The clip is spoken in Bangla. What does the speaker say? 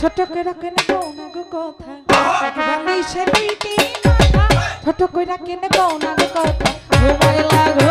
ছোট কইরা কেন কও না গো কথা বালিশে দিতে মাথা ছোট কইরা কেন কও গো কথা। ঘুমাই লাগো